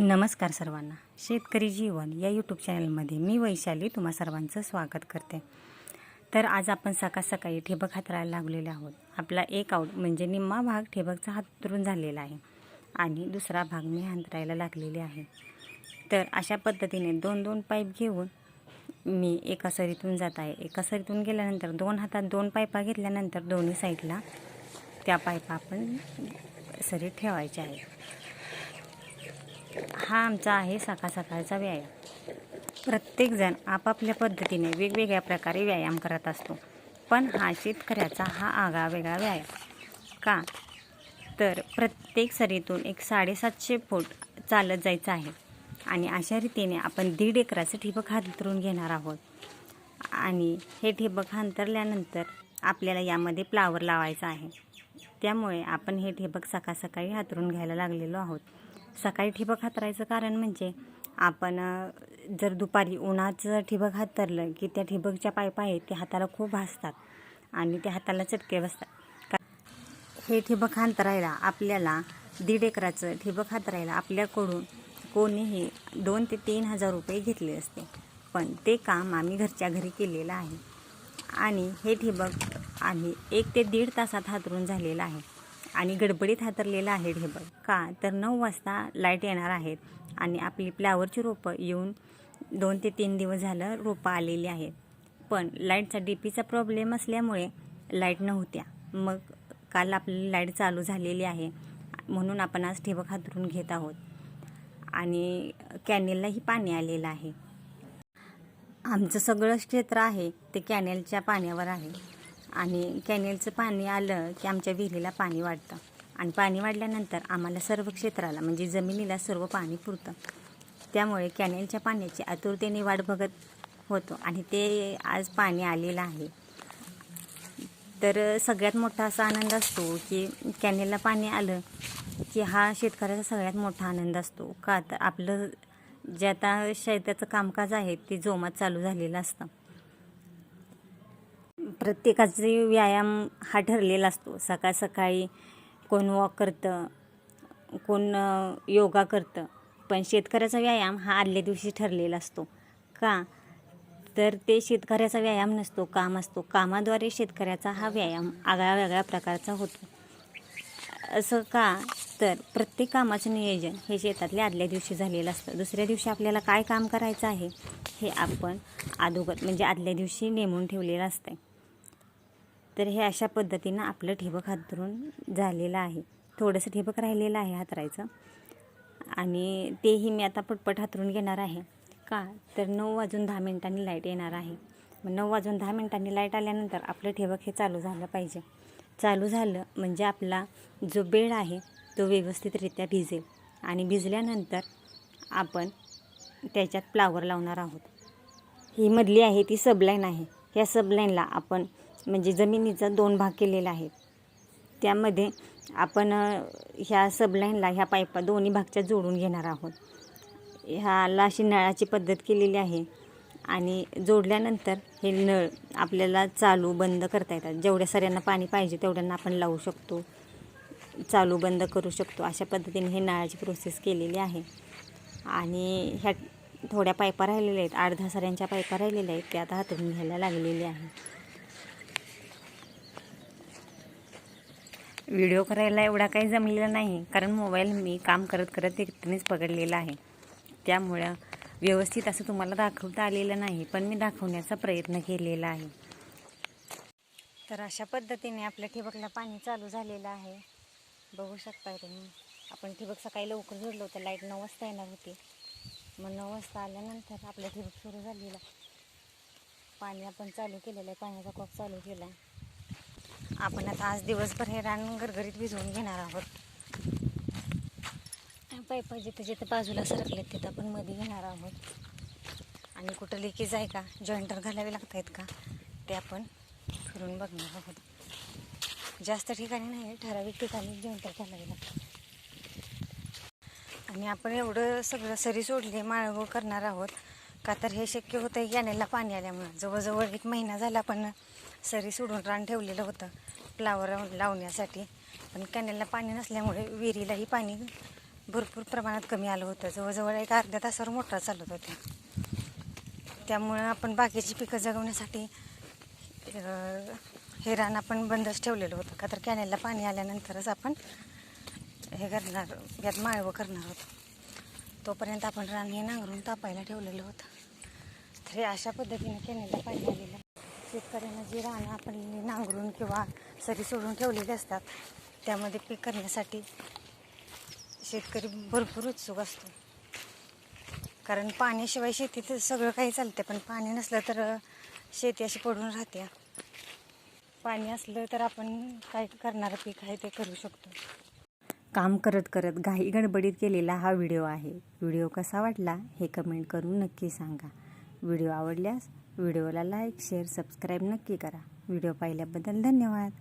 नमस्कार सर्वांना. शेतकरी जीवन या यूट्यूब चॅनलमध्ये मी वैशाली तुम्हा सर्वांचं स्वागत करते. तर आज आपण सकाळ सकाळी ठिबक हातरायला लागलेले आहोत. आपला एक आऊट म्हणजे निम्मा भाग ठिबकचा हातरून झालेला आहे आणि दुसरा भाग मी हातरायला लागलेले आहे. तर अशा पद्धतीने दोन दोन पाईप घेऊन मी एका सरीतून जात आहे. एका सरीतून गेल्यानंतर दोन हातात दोन पाईपा घेतल्यानंतर दोन्ही साईडला त्या पाईपा आपण सरीत ठेवायच्या आहेत. हा आमचा आहे सकाळ सकाळचा व्यायाम. प्रत्येकजण आपापल्या पद्धतीने वेगवेगळ्या प्रकारे व्यायाम करत असतो. पण हा शेतकऱ्याचा हा आगळा वेगळा व्यायाम. का? तर प्रत्येक सरीतून एक साडेसातशे फूट चालत जायचं आहे. आणि अशा रीतीने आपण दीड एकराचं ठिबक हांतरून घेणार आहोत. आणि हे ठिबक हांतरल्यानंतर आपल्याला यामध्ये फ्लावर लावायचा आहे. त्यामुळे आपण हे ठिबक सकाळ सकाळी हातरून घ्यायला लागलेलो आहोत. सकाळी ठिबक हातरायचं कारण म्हणजे आपण जर दुपारी उन्हाचं ठिबक हातरलं की त्या ठिबकच्या पाईप आहेत ते हाताला खूप भासतात आणि ते हाताला चटके बसतात. का हे ठिबक हातरायला आपल्याला दीड एकराचं ठिबक हातरायला आपल्याकडून कोणीही दोन ते तीन हजार रुपये घेतले असते. पण ते काम आम्ही घरच्या घरी केलेलं आहे. आणि हे ठिबक आम्ही एक ते दीड तासात हातरून झालेलं आहे. आणि गडबडीत हातरलेलं आहे ठिबक का? तर नऊ वाजता लाइट येणार आहेत आणि आपली फ्लावरची रोपं येऊन दोन ते तीन दिवस झालं रोपं आलेली आहेत. पण लाईटचा डी पीचा प्रॉब्लेम असल्यामुळे लाइट नव्हत्या. मग काल आपली लाइट चालू झालेली आहे. म्हणून आपण आज ठिबक हातरून घेत आहोत. आणि कॅनेललाही पाणी आलेलं आहे. आमचं सगळं क्षेत्र आहे. ते कॅनेलच्या पाण्यावर आहे. आणि कॅनेलचं पाणी आलं की आमच्या विहिरीला पाणी वाढतं. आणि पाणी वाढल्यानंतर आम्हाला सर्व क्षेत्राला म्हणजे जमिनीला सर्व पाणी पुरतं. त्यामुळे कॅनेलच्या पाण्याची आतुरतेने वाट बघत होतो आणि ते आज पाणी आलेलं आहे. तर सगळ्यात मोठा असा आनंद असतो की कॅनेलला पाणी आलं की हा शेतकऱ्याचा सगळ्यात मोठा आनंद असतो. का तर आपलं जे आता शेताचं कामकाज आहे ते जोमात चालू झालेलं असतं. प्रत्येकाचे व्यायाम हा ठरलेला असतो. सकाळ सकाळी कोण वॉक करतं कोण योगा करतं. पण शेतकऱ्याचा व्यायाम हा आदल्या दिवशी ठरलेला असतो. का? तर ते शेतकऱ्याचा व्यायाम नसतो काम असतो. कामाद्वारे शेतकऱ्याचा हा व्यायाम आगळ्या वेगळ्या प्रकारचा होतो. असं का? तर प्रत्येक कामाचं नियोजन हे शेतातल्या आदल्या दिवशी झालेलं असतं. दुसऱ्या दिवशी आपल्याला काय काम करायचं आहे हे आपण अगोदर म्हणजे आदल्या दिवशी नेमून ठेवलेलं असतं तर हे अशा पद्धतीनं आपलं ठिबक हातरून झालेलं आहे. थोडंसं ठिबक राहिलेलं आहे हातरायचं. आणि तेही मी आता पटपट हातरून घेणार आहे. का? तर नऊ वाजून दहा मिनिटांनी लाइट येणार आहे. मग नऊ वाजून दहा मिनिटांनी लाइट आल्यानंतर आपलं ठिबक हे चालू झालं पाहिजे. चालू झालं म्हणजे आपला जो बेड आहे तो व्यवस्थितरित्या भिजेल. आणि भिजल्यानंतर आपण त्याच्यात प्लावर लावणार आहोत. ही मधली आहे ती सबलाईन आहे. ह्या सबलाईनला आपण म्हणजे जमिनीचा दोन भाग केलेला आहे. त्यामध्ये आपण ह्या सबलाईनला ह्या पाईपा दोन्ही भागच्या जोडून घेणार आहोत. ह्याला अशी नळाची पद्धत केलेली आहे आणि जोडल्यानंतर हे नळ आपल्याला चालू बंद करता येतात. जेवढ्या सऱ्यांना पाणी पाहिजे तेवढ्यांना आपण लावू शकतो चालू बंद करू शकतो. अशा पद्धतीने हे नळाची प्रोसेस केलेली आहे. आणि ह्या थोड्या पायपा राहिलेल्या आहेत आठ दहा सऱ्यांच्या पायपा राहिलेल्या आहेत त्या आता हातून घ्यायला लागलेल्या आहे व्हिडिओ करायला एवढा काही जमलेला नाही. कारण मोबाईल मी काम करत करत एकट्यानेच पकडलेला आहे. त्यामुळं व्यवस्थित असं तुम्हाला दाखवता आलेलं नाही पण मी दाखवण्याचा प्रयत्न केलेला आहे. तर अशा पद्धतीने आपल्या ठिबकला पाणी चालू झालेलं आहे. बघू शकताय तुम्ही. आपण ठिबक सकाळी लवकर जोडलं होतं. लाइट नऊ वाजता येणार होती. मग नऊ वाजता आल्यानंतर आपलं ठिबक सुरू झालेलं. पाणी आपण चालू केलेलं आहे. पाण्याचा कॉक चालू केला आहे. आपण आता आज दिवसभर हे रान गरगरीत भिजवून घेणार आहोत. पाईपा जिथं जिथं बाजूला सरकलेत तिथं आपण मध्ये घेणार आहोत. आणि कुठं लिकेज आहे का? जॉईंटर घालावे लागत आहेत का? ते आपण फिरून बघणार आहोत. जास्त ठिकाणी नाही ठराविक ठिकाणी जॉईंटर घालावे लागतात. आणि आपण एवढं सगळं सरी सोडले माळगोळ करणार आहोत. का तर हे शक्य होतं कॅनेलला पाणी आल्यामुळं. जवळजवळ एक महिना झाला पण सरी सोडून रान ठेवलेलं होतं फ्लावर लावण्यासाठी. पण कॅनेलला पाणी नसल्यामुळे विहिरीलाही पाणी भरपूर प्रमाणात कमी आलं होतं. जवळजवळ एक अर्ध्या तासावर मोटर चालत होत्या त्यामुळं आपण बाकीची पिकं जगवण्यासाठी हे रान आपण बंदच ठेवलेलं होतं. का तर कॅनेलला पाणी आल्यानंतरच आपण हे करणार यात माळवं करणार होतो. तोपर्यंत आपण रान हे नांगरून तापायला ठेवलेलं होतं. तर हे अशा पद्धतीने कॅनेलला पाणी आलेलं शेतकऱ्यांना जी रानं आपण नांगरून किंवा सरी सोडून ठेवलेली असतात त्यामध्ये पीक करण्यासाठी शेतकरी भरपूर उत्सुक असतो. कारण पाण्याशिवाय शेतीत सगळं काही चालते पण पाणी नसलं तर शेती अशी पडून राहते. पाणी असलं तर आपण काय करणारं पीक आहे ते करू शकतो. काम करत करत घाई गडबडीत केलेला हा व्हिडिओ आहे. व्हिडिओ कसा वाटला हे कमेंट करून नक्की सांगा. व्हिडिओ आवडल्यास व्हिडिओला लाईक शेअर सबस्क्राईब नक्की करा. व्हिडिओ पाहिल्याबद्दल धन्यवाद.